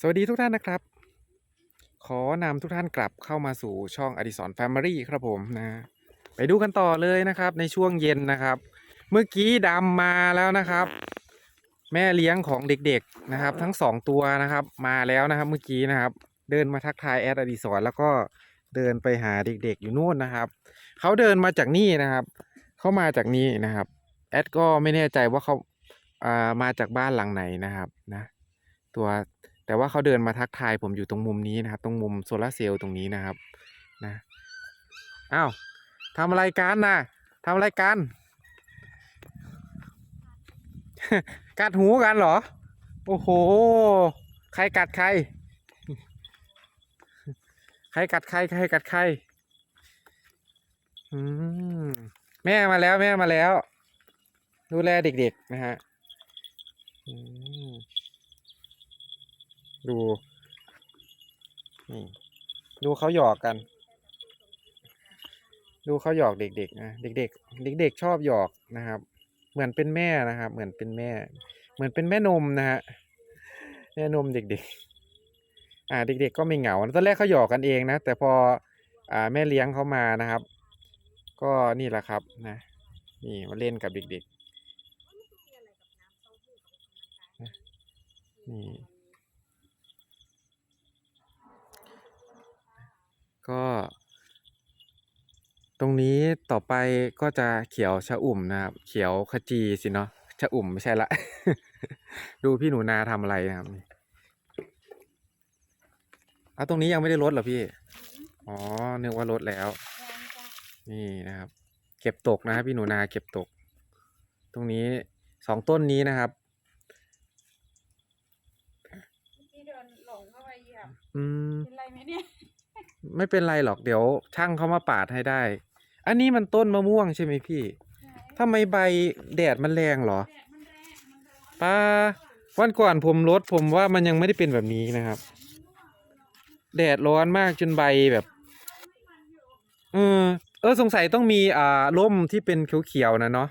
สวัสดีทุกท่านนะครับ ขอนำทุกท่านกลับเข้ามาสู่ช่องอดิสรแฟมิลี่ครับผมนะ ไปดูกันต่อเลยนะครับ ในช่วงเย็นนะครับ เมื่อกี้ดำมาแล้วนะครับ แม่เลี้ยงของเด็กๆนะครับ ทั้งสองตัวนะครับ มาแล้วนะครับ เมื่อกี้นะครับ เดินมาทักทายแอดอดิสรแล้วก็เดินไปหาเด็กๆอยู่นู่นนะครับเขาเดินมาจากนี่นะครับเขามาจากนี่นะครับ แอดก็ไม่แน่ใจว่าเขาอ่ามาจากบ้านหลังไหนนะครับนะ ตัว แต่ว่าเขาเดินมาทักทายผมอยู่ตรงมุมนี้นะครับ ตรงมุมโซลาร์เซลล์ตรงนี้นะครับนะอ้าวทำอะไรกันนะทำอะไรกันกัดหูกันเหรอ โอ้โห ใครกัดใคร ใครกัดใคร ใครกัดใครอืมแม่มาแล้วแม่มาแล้ว ดูแลเด็กๆนะฮะอืม ดูนี่ดูเขาหยอกกัน ดูเขาหยอกเด็กๆนะเด็กๆ เด็ก ๆ ชอบหยอกนะครับ เหมือนเป็นแม่นะครับ เหมือนเป็นแม่ เหมือนเป็นแม่นมนะฮะแม่นมเด็กๆ อ่า เด็ก ๆ ก็ไม่เหงาตอนแรกเขาหยอกกันเองนะ แต่พออ่าแม่เลี้ยงเขามานะครับ ก็นี่แหละครับนะ นี่มาเล่นกับเด็กๆนี่ะนี่ ก็ ตรงนี้ต่อไปก็จะเขียวชะอุ่มนะครับ เขียวขจีสิเนาะชะอุ่มไม่ใช่ละ ดูพี่หนูนาทำอะไรนะครับนี่เอาตรงนี้ยังไม่ได้ลดเหรอพี่ อ๋อนึกว่าลดแล้ว นี่นะครับ เก็บตกนะครับพี่หนูนาเก็บตก ตรงนี้สองต้นนี้นะครับที่เดินหลงเข้าไปเหยียบอืม เป็นไรไหมเนี่ย ไม่เป็นไรหรอกเดี๋ยวช่างเขามาปาดให้ได้ อันนี้มันต้นมะม่วงใช่ไหมพี่ทำไมใบแดดมันแรงเหรอแดดมันแรงมันร้อนป้าวันก่อนผมลดผมว่ามันยังไม่ได้เป็นแบบนี้นะครับ แดดร้อนมากจนใบแบบเออเออสงสัยต้องมีอ่าร่มที่เป็นเขียวๆนะเนาะ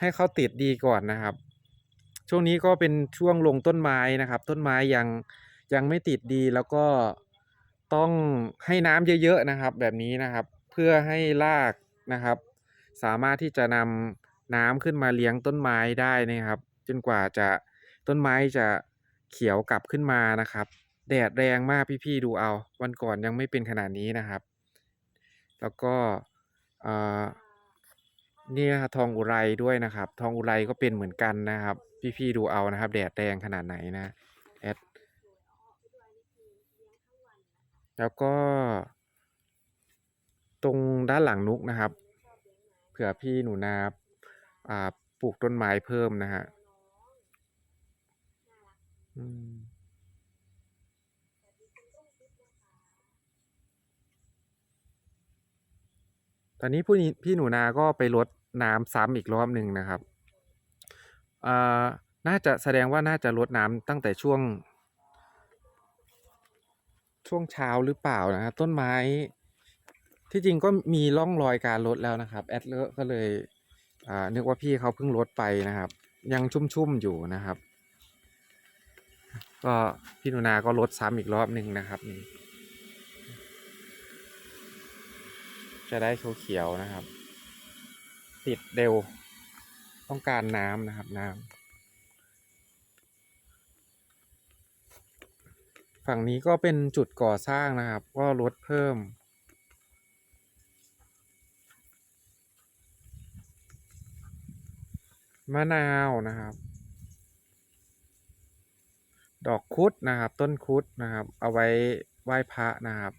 ให้เขาติดดีก่อนนะครับ ช่วงนี้ก็เป็นช่วงลงต้นไม้นะครับ ต้นไม้ยังยังไม่ติดดีแล้วก็ต้องให้น้ำเยอะๆนะครับ แบบนี้นะครับ เพื่อให้ราก นะครับ สามารถที่จะนำน้ำขึ้นมาเลี้ยงต้นไม้ได้นะครับ จนกว่าจะต้นไม้จะเขียวกลับขึ้นมานะครับ แดดแรงมากพี่ๆดูเอา วันก่อนยังไม่เป็นขนาดนี้นะครับ แล้วก็อ่านี่นะครับทองอุไรด้วยนะครับ ทองอุไรก็เป็นเหมือนกันนะครับ พี่ๆดูเอานะครับ แดดแรงขนาดไหนนะแอดแล้วก็ ตรงด้านหลังนุกนะครับ เผื่อพี่หนูนาอ่าปลูกต้นไม้เพิ่มนะฮะตอนนี้ผู้พี่หนูนาก็ไปรดน้ำซ้ำอีกรอบหนึ่งนะครับอ่าน่าจะแสดงว่าน่าจะรดน้ำตั้งแต่ช่วง ช่วงเช้าหรือเปล่านะครับต้นไม้ ที่จริงก็มีร่องรอยการลดแล้วนะครับ แอดเลก็เลยอ่านึกว่าพี่เขาเพิ่งลดไปนะครับ ยังชุ่มๆอยู่นะครับ ก็พี่นูนาก็ลดซ้ำอีกรอบหนึ่งนะครับนี่จะได้เขียวๆนะครับ ติดเร็วต้องการน้ำนะครับน้ำฝั่งนี้ก็เป็นจุดก่อสร้างนะครับ ก็ลดเพิ่ม มะนาวนะครับ ดอกคุดนะครับ ต้นคุดนะครับ เอาไว้ไหว้พระนะครับ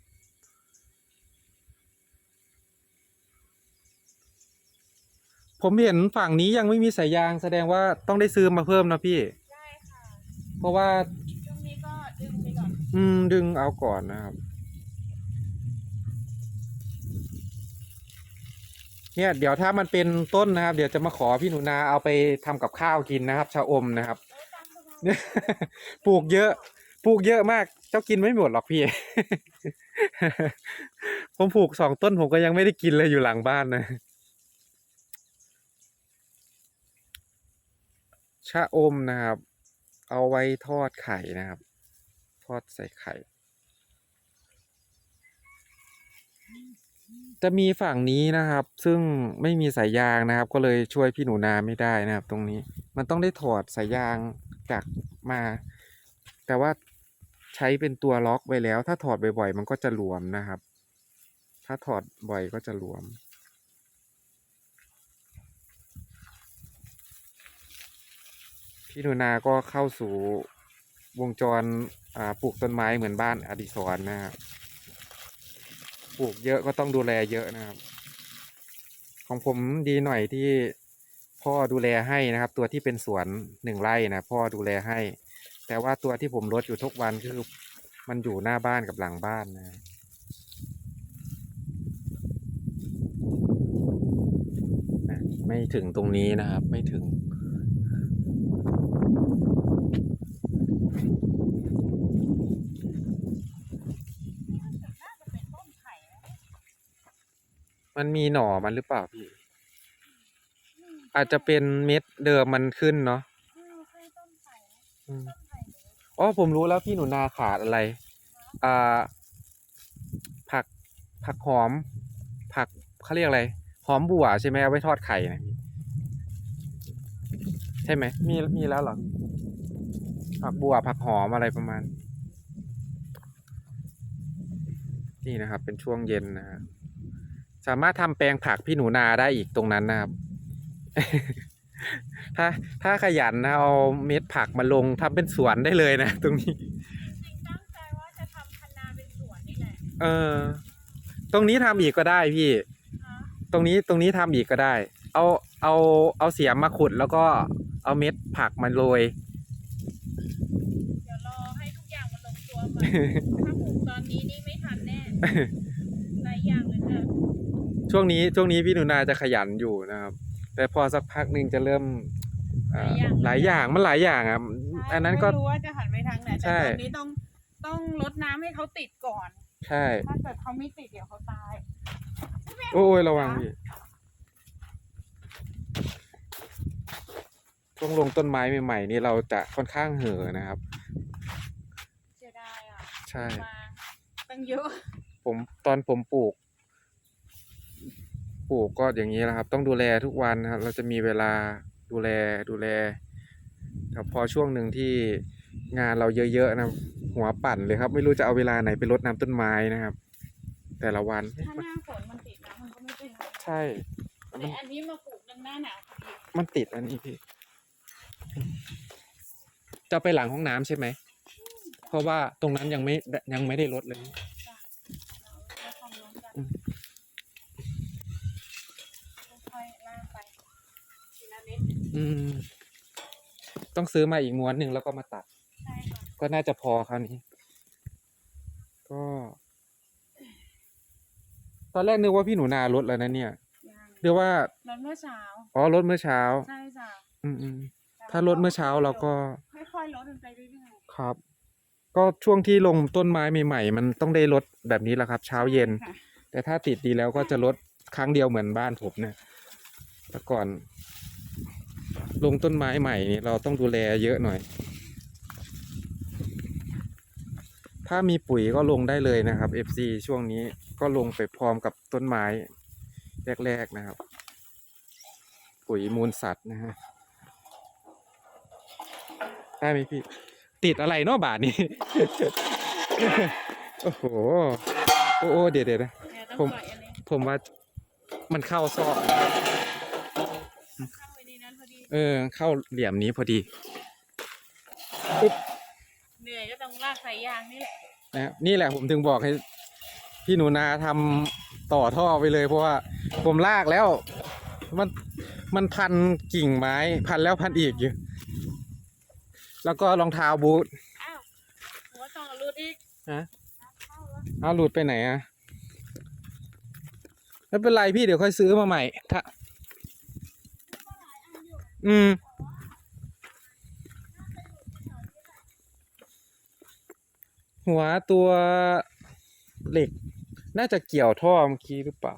ผมเห็นฝั่งนี้ยังไม่มีสายยางแสดงว่าต้องได้ซื้อมาเพิ่มนะพี่ ได้ค่ะ เพราะว่า ช่วงนี้ก็ดึงไปก่อน อืม ดึงเอาก่อนนะครับ เนี่ยเดี๋ยวถ้ามันเป็นต้นนะครับ เดี๋ยวจะมาขอพี่หนูนาเอาไปทำกับข้าวกินนะครับ ชาอมนะครับเนี่ยปลูกเยอะ ปลูกเยอะมาก เจ้ากินไม่หมดหรอกพี่ ผมปลูกสองต้นผมก็ยังไม่ได้กินเลยอยู่หลังบ้านนะ ชะอมนะครับ เอาไว้ทอดไข่นะครับ ทอดใส่ไข่ จะมีฝั่งนี้นะครับ ซึ่งไม่มีสายยางนะครับ ก็เลยช่วยพี่หนูนาไม่ได้นะครับ ตรงนี้มันต้องได้ถอดสายยางจากมา แต่ว่าใช้เป็นตัวล็อกไว้แล้ว ถ้าถอดบ่อยๆ มันก็จะหลวมนะครับ ถ้าถอดบ่อยก็จะหลวม พี่หนูนาก็เข้าสู่วงจรปลูกต้นไม้เหมือนบ้านอดิศรนะครับ ปลูกเยอะก็ต้องดูแลเยอะนะครับ ของผมดีหน่อยที่พ่อดูแลให้นะครับ ตัวที่เป็นสวนหนึ่งไร่นะพ่อดูแลให้ แต่ว่าตัวที่ผมลดอยู่ทุกวันคือมันอยู่หน้าบ้านกับหลังบ้านนะนะไม่ถึงตรงนี้นะครับ ไม่ถึง น่าจะเป็นต้นไข่นะ มันมีหน่อมันหรือเปล่าพี่ อาจจะเป็นเม็ดเดิมมันขึ้นเนาะอืมใช่ต้นไข่นะอืมต้นไข่หรืออ๋อผมรู้แล้วพี่หนูนาขาดอะไร อ่า ผักผักหอม ผักเขาเรียกอะไร หอมบัวใช่ไหมเอาไว้ทอดไข่นะพี่ใช่ไหมมีมีแล้วเหรอผักบัวผักหอมอะไรประมาณ นี่นะครับ เป็นช่วงเย็นนะครับ สามารถทำแปลงผักพี่หนูนาได้อีกตรงนั้นนะครับ ถ้าถ้าขยันนะเอาเม็ดผักมาลงทำเป็นสวนได้เลยนะตรงนี้จริงๆตั้งใจว่าจะทำคันนาเป็นสวนนี่แหละเออ ตรงนี้ทำอีกก็ได้พี่ฮะตรงนี้ตรงนี้ทำอีกก็ได้ เอาเอาเอาเสียมมาขุดแล้วก็เอาเม็ดผักมาโรยเดี๋ยวรอให้ทุกอย่างมันลงตัวก่อนถ้าปลูกตอนนี้นี่ไม่ทันแน่หลายอย่างเลยนะ ช่วงนี้ช่วงนี้พี่หนูนาจะขยันอยู่นะครับ แต่พอสักพักหนึ่งจะเริ่มเอ่อหลายอย่างมันหลายอย่างอะอันนั้นก็ ไม่รู้ว่าจะหันไปทางไหนใช่แต่ตอนนี้ต้องต้องลดน้ำให้เขาติดก่อน ใช่ ถ้าเกิดเขาไม่ติดเดี๋ยวเขาตาย โอ้ยระวังพี่ช่วงลงต้นไม้ใหม่ๆนี่เราจะค่อนข้างเห่อะนะครับ เสียดายอะใช่ มาตั้งเยอะผมตอนผมปลูกป ลูกก็อย่างนี้แหละครับ ต้องดูแลทุกวันนะครับเราจะมีเวลาดูแลดูแลแต่พอช่วงหนึ่งที่งานเราเยอะๆนะหัวปั่นเลยครับ ไม่รู้จะเอาเวลาไหนไปรดน้ำต้นไม้นะครับ แต่ละวันถ้าหน้าฝนมันติดนะมันก็ไม่เป็นไรใช่มัแต่นอันนี้มาปลูกในหน้าหนาวพอดีมันติดอันนี้พี่จะไปหลังห้องน้ำใช่ไหม เพราะว่าตรงนั้นยังไม่ยังไม่ได้ลดเลย เราเราทำน้องกัน อืม ค่อยๆลากไปทีละนิด อืม ต้องซื้อมาอีกม้วนหนึ่งแล้วก็มาตัด ใช่ค่ะก็น่าจะพอคราวนี้ ก็ ตอนแรกนึกว่าพี่หนูนาลดแล้วนะเนี่ยยังเรียกว่า รถเมื่อเช้า อ๋อลดเมื่อเช้า ใช่จ้ะอืมอืมแต่ถ้าลดเมื่อเช้าเราก็ ค่อยๆลดมันไปเรื่อยๆครับ ก็ช่วงที่ลงต้นไม้ใหม่ๆ มันต้องได้ลดแบบนี้แหละครับเช้าเย็นค่ะแต่ถ้าติดดีแล้วก็จะลดครั้งเดียวเหมือนบ้านผมเนี่ยแต่ก่อน ลงต้นไม้ใหม่นี่เราต้องดูแลเยอะหน่อย ถ้ามีปุ๋ยก็ลงได้เลยนะครับ FC ช่วงนี้ก็ลงไปพร้อมกับต้นไม้แรกๆนะครับ ปุ๋ยมูลสัตว์นะฮะได้ไหมพี่ ติดอะไรเนาะบาทนี้โอ้โหโอ้โอ้เดี๋ยวเดี๋ยวนะเนี่ยต้องผมปล่อยอันนี้ผมว่ามันเข้าซอก เข้าไว้ในนั้นพอดีเออ เข้าเหลี่ยมนี้พอดีเหนื่อยก็ต้องลากสายยางนี่แหละนะครับนี่แหละผมถึงบอกให้ พี่หนูนาทำต่อท่อไปเลยเพราะว่า ผมลากแล้ว มันมันพันกิ่งไม้ พันแล้วพันอีกอยู่ แล้วก็รองเท้าบูทอ้าวหัวต้องเอารูดอีกฮะเข้าแล้วเอาหลุดไปไหนอะไม่เป็นไรพี่เดี๋ยวค่อยซื้อมาใหม่ถ้า อืมหัวตัวเหล็ก น่าจะเกี่ยวท่อเมื่อกี้หรือเปล่า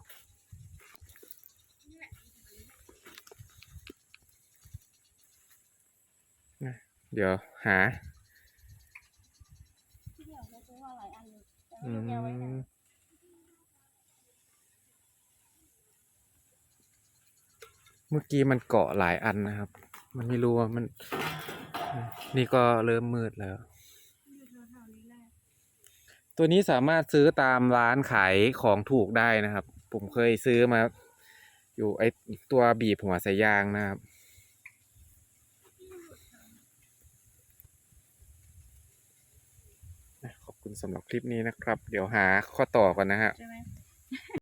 เดี๋ยวหาอืม เมื่อกี้มันเกาะหลายอันนะครับ มันไม่รู้ว่ามัน นี่ก็เริ่มมืดแล้ว ตัวนี้สามารถซื้อตามร้านขายของถูกได้นะครับ ผมเคยซื้อมา อยู่ไอตัวบีบหัวสายยางนะครับขอบคุณสำหรับคลิปนี้นะครับ เดี๋ยวหาข้อต่อก่อนนะฮะ